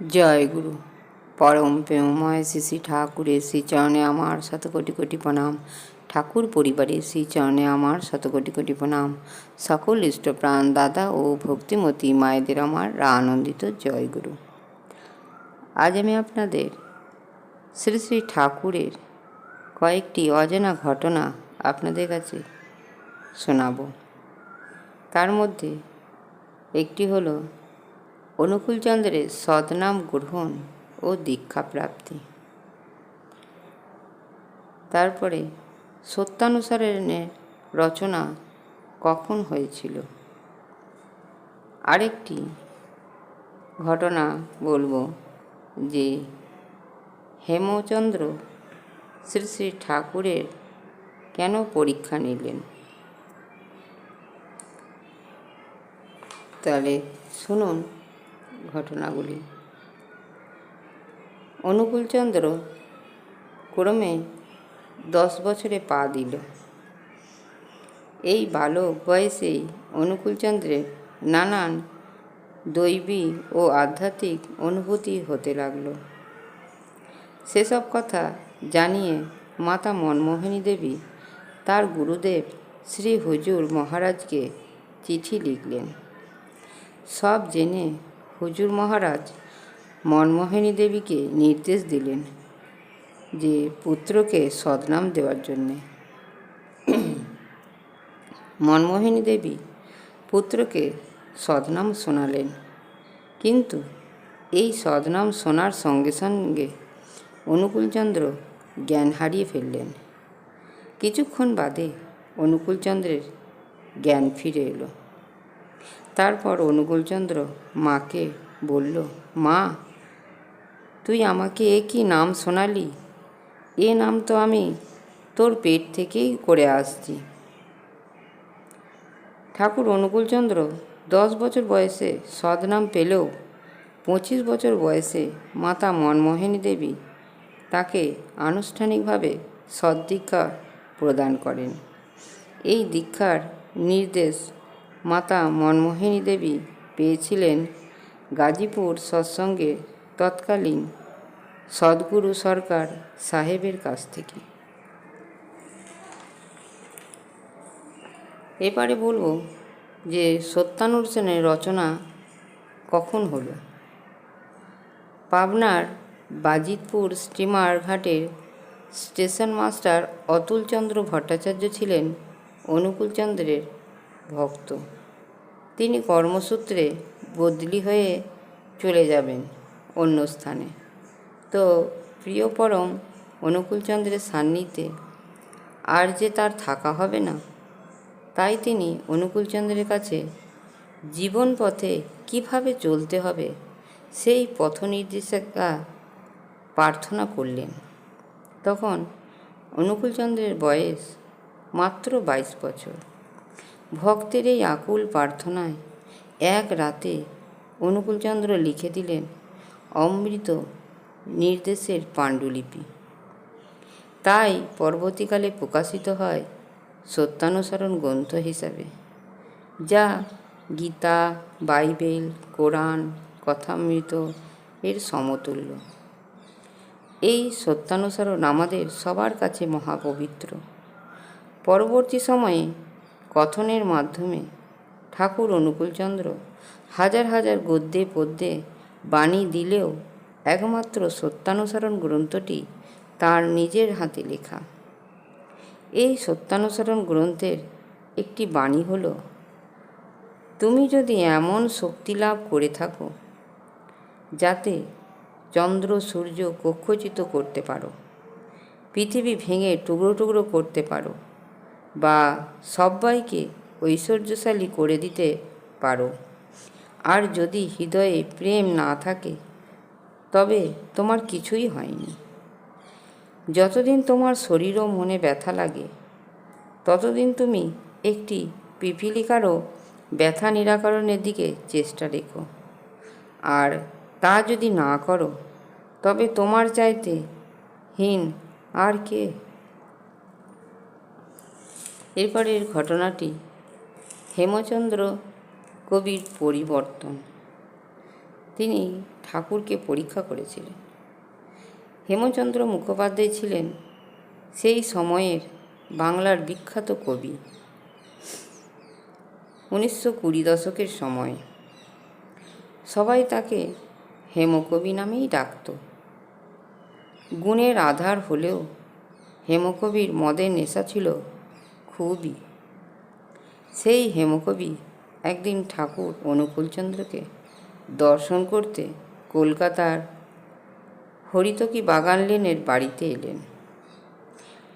জয় গুরু। পরম প্রেমময় শ্রী শ্রী ঠাকুরের শ্রীচরণে আমার শত কোটি কোটি প্রণাম। ঠাকুর পরিবারের শ্রীচরণে আমার শত কোটি কোটি প্রণাম। সকল ইষ্টপ্রাণ দাদা ও ভক্তিমতী মায়েদের আমার আনন্দিত জয় গুরু। আজ আমি আপনাদের শ্রী শ্রী ঠাকুরের কয়েকটি অজানা ঘটনা আপনাদের কাছে শোনাবো। তার মধ্যে একটি হলো অনুকূলচন্দ্রের সদনাম গ্রহণ ও দীক্ষা প্রাপ্তি তারপরে সত্যানুসারণের রচনা কখন হয়েছিল? আরেকটি ঘটনা বলব যে হেমচন্দ্র শ্রী শ্রী ঠাকুরের কেন পরীক্ষা নিলেন? তাহলে শুনুন। ঘটনাগুলি। অনুকূলচন্দ্র ক্রমে দশ বছরে পা দিল। এই বালক বয়সেই অনুকূলচন্দ্রের নানান দৈবী ও আধ্যাত্মিক অনুভূতি হতে লাগল। সেসব কথা জানিয়ে মাতা মনমোহিনী দেবী তার গুরুদেব শ্রী হুজুর মহারাজকে চিঠি লিখলেন। সব জেনে হুজুর মহারাজ মনমোহিনী দেবীকে নির্দেশ দিলেন যে পুত্রকে সদনাম দেওয়ার জন্যে। মনমোহিনী দেবী পুত্রকে সদনাম শোনালেন। কিন্তু এই সদনাম শোনার সঙ্গে সঙ্গে অনুকূলচন্দ্র জ্ঞান হারিয়ে ফেললেন। কিছুক্ষণ বাদে অনুকূলচন্দ্রের জ্ঞান ফিরে এলো। তারপর অনুকূলচন্দ্র মাকে বলল, মা, তুই আমাকে এ কি নাম শোনালি? এ নাম তো আমি তোর পেট থেকেই করে আসছি। ঠাকুর অনুকূলচন্দ্র দশ বছর বয়সে সদনাম পেলেও পঁচিশ বছর বয়সে মাতা মনমোহিনী দেবী তাকে আনুষ্ঠানিকভাবে সদ্দীক্ষা প্রদান করেন। এই দীক্ষার নির্দেশ মাতা মনমোহিনী দেবী পেয়েছিলেন গাজীপুর সৎসঙ্গে তৎকালীন সদ্গুরু সরকার সাহেবের কাছ থেকে। এবারে বলব যে সত্যানুর সেনের রচনা কখন হলো? পাবনার বাজিতপুর স্টিমার ঘাটের স্টেশন মাস্টার অতুলচন্দ্র ভট্টাচার্য ছিলেন অনুকূলচন্দ্রের ভক্ত। তিনি কর্মসূত্রে বদলি হয়ে চলে যাবেন অন্য স্থানে। তো প্রিয় পরম অনুকূলচন্দ্রের সান্নিধ্যে আর যে তার থাকা হবে না, তাই তিনি অনুকূলচন্দ্রের কাছে জীবন পথে কীভাবে চলতে হবে সেই পথ নির্দেশিকা প্রার্থনা করলেন। তখন অনুকূলচন্দ্রের বয়স মাত্র বাইশ বছর। ভক্তের এই আকুল প্রার্থনায় এক রাতে অনুকূলচন্দ্র লিখে দিলেন অমৃত নির্দেশের পাণ্ডুলিপি। তাই পরবর্তীকালে প্রকাশিত হয় সত্যানুসরণ গ্রন্থ হিসাবে, যা গীতা, বাইবেল, কোরআন, কথামৃত এর সমতুল্য। এই সত্যানুসরণ আমাদের সবার কাছে মহাপবিত্র। পরবর্তী সময়ে কথনের মাধ্যমে ঠাকুর অনুকূলচন্দ্র হাজার হাজার গদ্যে পদ্যে বাণী দিলেও একমাত্র সত্যানুসরণ গ্রন্থটি তার নিজের হাতে লেখা। এই সত্যানুসরণ গ্রন্থের একটি বাণী হল, তুমি যদি এমন শক্তি লাভ করে থাকো, যাতে চন্দ্র সূর্য কক্ষচিত করতে পারো, পৃথিবী ভেঙে টুকরো টুকরো করতে পারো বা সবাইকে ঐশ্বর্যশালী করে দিতে পারো। আর যদি হৃদয়ে প্রেম না থাকে, তবে তোমার কিছুই হয়নি। যতদিন তোমার শরীর ও মনে ব্যথা লাগে, ততদিন তুমি একটি পিপিলিকারও ব্যথা নিরাকরণের দিকে চেষ্টা রেখো। আর তা যদি না করো, তবে তোমার চাইতে হীন আর কে? এরপরের ঘটনাটি হেমচন্দ্র কবির পরিবর্তন। তিনি ঠাকুরকে পরীক্ষা করেছিলেন। হেমচন্দ্র মুখোপাধ্যায় ছিলেন সেই সময়ের বাংলার বিখ্যাত কবি। উনিশশো কুড়ি দশকের সময় সবাই তাকে হেমকবি নামেই ডাকত। গুণের আধার হলেও হেমকবির মদের নেশা ছিল খুবই সেই হেমকবি একদিন ঠাকুর অনুকূলচন্দ্রকে দর্শন করতে কলকাতার হরিতকি বাগান লেনের বাড়িতে এলেন।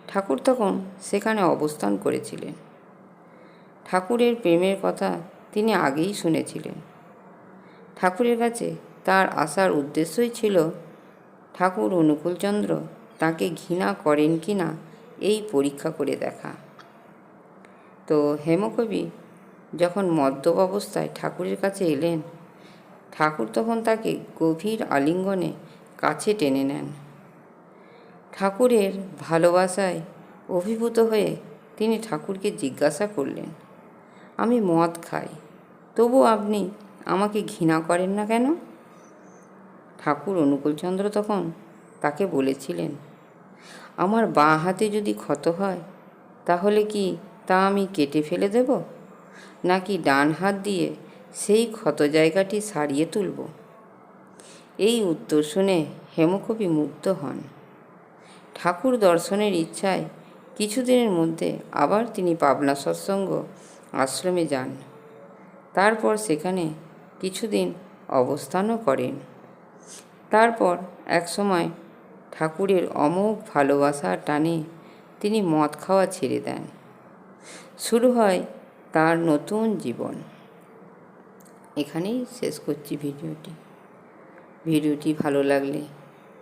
ঠাকুর তখন সেখানে অবস্থান করেছিলেন। ঠাকুরের প্রেমের কথা তিনি আগেই শুনেছিলেন। ঠাকুরের কাছে তার আসার উদ্দেশ্যই ছিল, ঠাকুর অনুকূলচন্দ্র তাকে ঘৃণা করেন কি না এই পরীক্ষা করে দেখা। তো হেমকবি যখন মদ্যপ অবস্থায় ঠাকুরের কাছে এলেন, ঠাকুর তখন তাকে গভীর আলিঙ্গনে কাছে টেনে নেন। ঠাকুরের ভালোবাসায় অভিভূত হয়ে তিনি ঠাকুরকে জিজ্ঞাসা করলেন, আমি মদ খাই তবু আপনি আমাকে ঘৃণা করেন না কেন? ঠাকুর অনুকূলচন্দ্র তখন তাকে বলেছিলেন, আমার বাঁ হাতে যদি ক্ষত হয়, তাহলে কি তা আমি কেটে ফেলে দেব? নাকি ডান হাত দিয়ে সেই ক্ষত জায়গাটি সারিয়ে তুলব? এই উত্তর শুনে হেমকবি মুগ্ধ হন। ঠাকুর দর্শনের ইচ্ছায় কিছুদিনের মধ্যে আবার তিনি পাবনা সৎসঙ্গ আশ্রমে যান। তারপর সেখানে কিছুদিন অবস্থানও করেন। তারপর একসময় ঠাকুরের অমোঘ ভালোবাসার টানে তিনি মদ খাওয়া ছেড়ে দেন। শুরু হয় তার নতুন জীবন। এখানেই শেষ করছি ভিডিওটি। ভিডিওটি ভালো লাগলে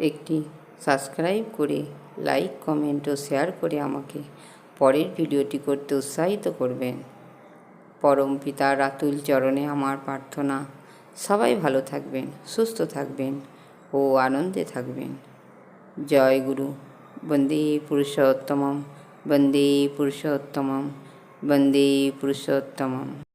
একটি সাবস্ক্রাইব করে, লাইক, কমেন্ট ও শেয়ার করে আমাকে পরের ভিডিওটি করতে উৎসাহিত করবেন। পরম পিতা আতুল চরণে আমার প্রার্থনা। সবাই ভালো থাকবেন, সুস্থ থাকবেন ও আনন্দে থাকবেন। জয় গুরু। বন্দে পুরুষোত্তমম। वन्दे पुरुषोत्तमं वन्दे पुरुषोत्तमम्।